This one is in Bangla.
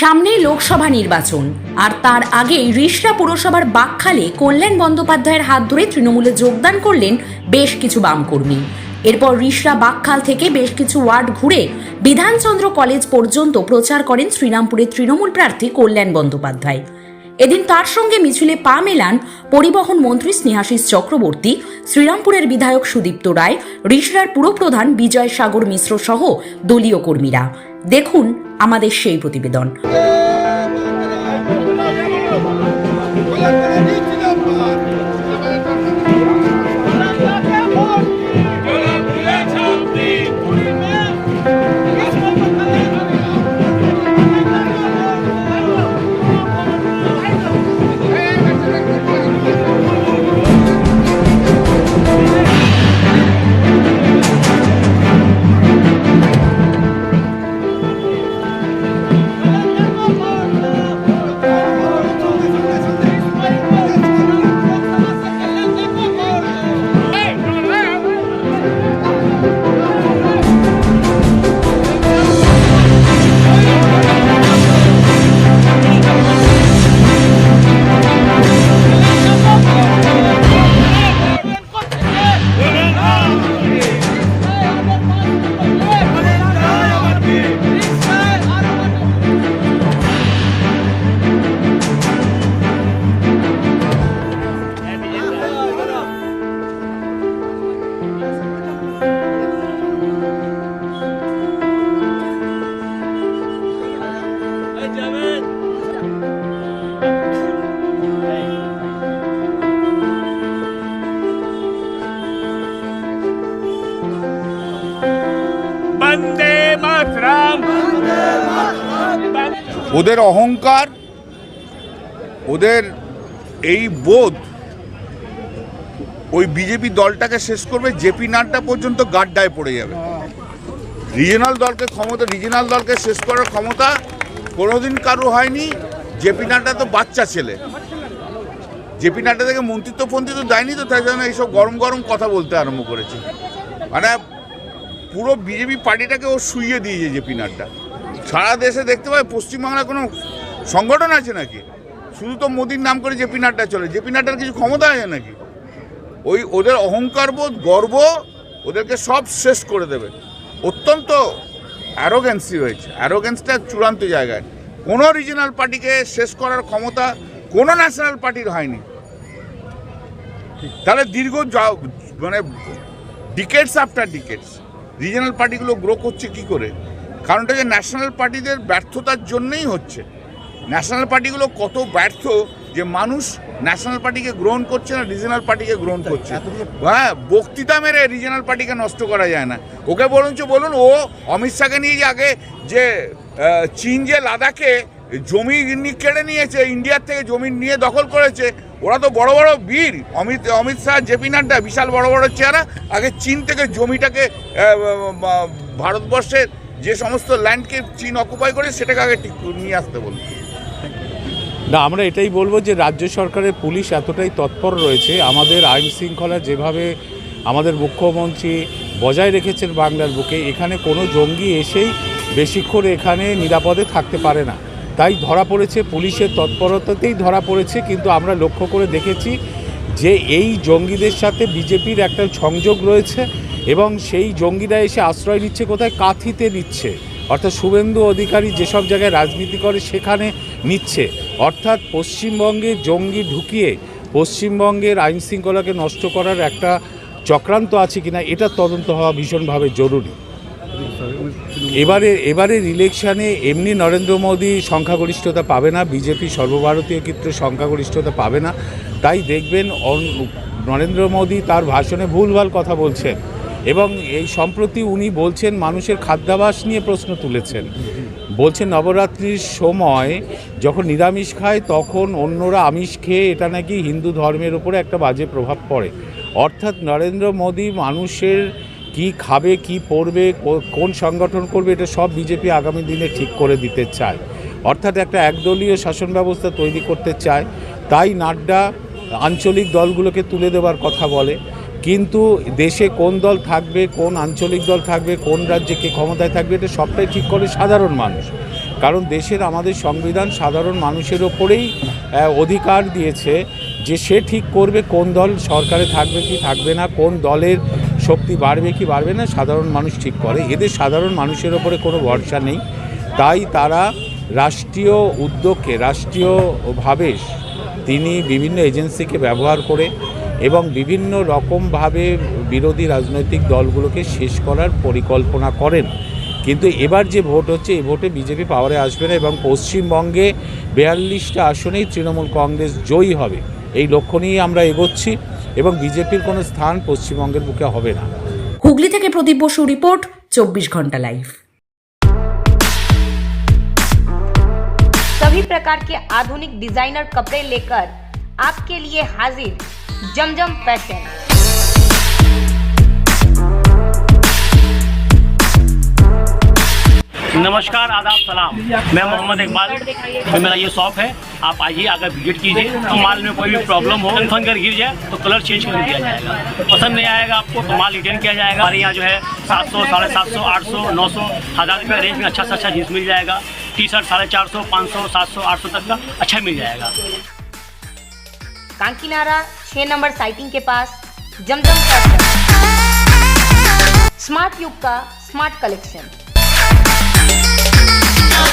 সামনেই লোকসভা নির্বাচন, আর তার আগেই রিষড়া পুরসভার বাকখালে কল্যাণ বন্দ্যোপাধ্যায়ের হাত ধরে তৃণমূলে যোগদান করলেন বেশ কিছু বামকর্মী। এরপর রিষড়া বাকখাল থেকে বেশ কিছু ওয়ার্ড ঘুরে বিধানচন্দ্র কলেজ পর্যন্ত প্রচার করেন শ্রীরামপুরের তৃণমূল প্রার্থী কল্যাণ বন্দ্যোপাধ্যায়। এদিন তার সঙ্গে মিছিলে পা মেলান পরিবহন মন্ত্রী স্নেহাশিস চক্রবর্তী, শ্রীরামপুরের বিধায়ক সুদীপ্ত রায় রিষড়ার পুরপ্রধান বিজয় সাগর মিশ্র সহ দলীয় কর্মীরা। দেখুন আমাদের সেই প্রতিবেদন। ওদের অহংকার, ওদের এই বোধ, ওই বিজেপি দলটাকে শেষ করবে, জেপি নাড্ডা পর্যন্ত গাড্ডায় পড়ে যাবে। রিজনাল দলকে ক্ষমতা, রিজনাল দলকে শেষ করার ক্ষমতা কোনোদিন কারও হয়নি। জেপি নাড্ডা তো বাচ্চা ছেলে। জেপি নাড্ডা থেকে মন্ত্রিত্ব ফন্ত্রিত্ব দেয়নি তো, তাই জন্য এইসব গরম গরম কথা বলতে আরম্ভ করেছে। মানে পুরো বিজেপি পার্টিটাকে ও শুইয়ে দিয়েছে জেপি নাড্ডা। সারা দেশে দেখতে পাই পশ্চিমবাংলায় কোনো সংগঠন আছে নাকি? শুধু তো মোদির নাম করে জেপি নাড্ডা চলে, জেপি নাড্ডার কিছু ক্ষমতা আছে নাকি? ওই ওদের অহংকার বোধ, গর্ব ওদেরকে সব শেষ করে দেবে। অত্যন্ত অ্যারোগেন্সি হয়েছে। অ্যারোগেন্সটা চূড়ান্ত জায়গায়। কোনো রিজনাল পার্টিকে শেষ করার ক্ষমতা কোনো ন্যাশনাল পার্টির হয়নি। তাহলে দীর্ঘ মানে ডিকেটস আফটার ডিকেটস রিজনাল পার্টিগুলো গ্রো করছে কি করে? কারণটা যে ন্যাশনাল পার্টিদের ব্যর্থতার জন্যই হচ্ছে। ন্যাশনাল পার্টিগুলো কত ব্যর্থ যে মানুষ ন্যাশনাল পার্টিকে গ্রহণ করছে না রিজনাল পার্টিকে গ্রহণ করছে। হ্যাঁ বক্তৃতা মেরে রিজনাল পার্টিকে নষ্ট করা যায় না। ওকে বরঞ্চ বলুন ও অমিত শাহকে নিয়ে যে আগে যে চীন যে লাদাখে জমি কেড়ে নিয়েছে ইন্ডিয়ার থেকে জমি নিয়ে দখল করেছে ওরা তো বড় বড় বীর। অমিত অমিত শাহ জেপি নাড্ডা বিশাল বড় বড় চেহারা আগে চীন থেকে জমিটাকে ভারতবর্ষের যে সমস্ত ল্যান্ডকে চীন অকুপাই করে সেটাকে আগে ঠিক নিয়ে আসতে বলুন। না, আমরা এটাই বলব যে রাজ্য সরকারের পুলিশ এতটাই তৎপর রয়েছে, আমাদের আইন শৃঙ্খলা যেভাবে আমাদের মুখ্যমন্ত্রী বজায় রেখেছেন বাংলার বুকে, এখানে কোনো জঙ্গি এসেই বেশিক্ষণ এখানে নিরাপদে থাকতে পারে না। তাই ধরা পড়েছে পুলিশের তৎপরতাতেই ধরা পড়েছে, কিন্তু আমরা লক্ষ্য করে দেখেছি যে এই জঙ্গিদের সাথে বিজেপির একটা সংযোগ রয়েছে এবং সেই জঙ্গিরা এসে আশ্রয় নিচ্ছে কোথায়? কাঁথিতে নিচ্ছে। অর্থাৎ শুভেন্দু অধিকারী যেসব জায়গায় রাজনীতি করে, সেখানে নিচ্ছে। অর্থাৎ পশ্চিমবঙ্গে জঙ্গি ঢুকিয়ে পশ্চিমবঙ্গের আইন শৃঙ্খলাকে নষ্ট করার একটা চক্রান্ত আছে কিনা, এটা তদন্ত হওয়া ভীষণভাবে জরুরি। এবারে এবারের ইলেকশানে এমনি নরেন্দ্র মোদী সংখ্যাগরিষ্ঠতা পাবে না, বিজেপি সর্বভারতীয় ক্ষেত্রে সংখ্যাগরিষ্ঠতা পাবে না। তাই দেখবেন নরেন্দ্র মোদী তার ভাষণে ভুলভাল কথা বলছেন। এবং এই সম্প্রতি উনি বলছেন মানুষের খাদ্যাভাস নিয়ে প্রশ্ন তুলেছেন। বলছেন নবরাত্রির সময় যখন নিরামিষ খায় তখন অন্যরা আমিষ খেয়ে এটা নাকি হিন্দু ধর্মের উপরে একটা বাজে প্রভাব পড়ে। অর্থাৎ নরেন্দ্র মোদী মানুষের কি খাবে, কি পড়বে কোন সংগঠন করবে এটা সব বিজেপি আগামী দিনে ঠিক করে দিতে চায়। অর্থাৎ একটা একদলীয় শাসন ব্যবস্থা তৈরি করতে চায়। তাই নাড্ডা আঞ্চলিক দলগুলোকে তুলে দেওয়ার কথা বলে। কিন্তু দেশে কোন দল থাকবে, কোন আঞ্চলিক দল থাকবে, কোন রাজ্যে কে ক্ষমতায় থাকবে, এটা সবটাই ঠিক করে সাধারণ মানুষ। কারণ দেশের আমাদের সংবিধান সাধারণ মানুষের ওপরেই অধিকার দিয়েছে যে সে ঠিক করবে কোন দল সরকারে থাকবে কি থাকবে না, কোন দলের শক্তি বাড়বে কি বাড়বে না, সাধারণ মানুষ ঠিক করে। এদের সাধারণ মানুষের ওপরে কোনো ভরসা নেই। তাই তারা রাষ্ট্রীয় উদ্যোগকে, রাষ্ট্রীয়ভাবে তিনি বিভিন্ন এজেন্সিকে ব্যবহার করে এবং বিভিন্ন রকমভাবে বিরোধী রাজনৈতিক দলগুলোকে শেষ করার পরিকল্পনা করেন কিন্তু এবার যে ভোট হচ্ছে এই ভোটে বিজেপি পাওয়ারে আসবে না এবং পশ্চিমবঙ্গে বিয়াল্লিশটা আসনেই তৃণমূল কংগ্রেস জয়ী হবে এই লক্ষ্য নিয়ে আমরা এগোচ্ছি এবং বিজেপির কোনো স্থান পশ্চিমবঙ্গের বুকে হবে না হুগলি থেকে প্রদীপ বসু রিপোর্ট চব্বিশ ঘন্টা লাইভ सभी प्रकार के आधुनिक डिजाइनर कपड़े लेकर आपके लिए हाजिर जमजम फ़ैशन नमस्कार, आदाब, सलाम। मैं मोहम्मद इकबाल। तो मेरा ये शॉप है। आप आइए अगर विज़िट कीजिए। तो माल में कोई भी प्रॉब्लम हो कन्फर्म कर गिर जाए तो कलर चेंज कर दिया जाएगा। पसंद नहीं आएगा आपको तो माल रिटर्न किया जाएगा। हमारे यहाँ जो है सात सौ, साढ़े सात सौ, आठ सौ, नौ सौ, हज़ार रुपये रेंज में अच्छा से अच्छा जींस मिल जाएगा। टी शर्ट साढ़े चार सौ, पाँच सौ, सात सौ, आठ सौ तक का अच्छा मिल जाएगा। कांकीनारा छह नंबर साइटिंग के पास जमजम स्मार्ट युग का स्मार्ट कलेक्शन।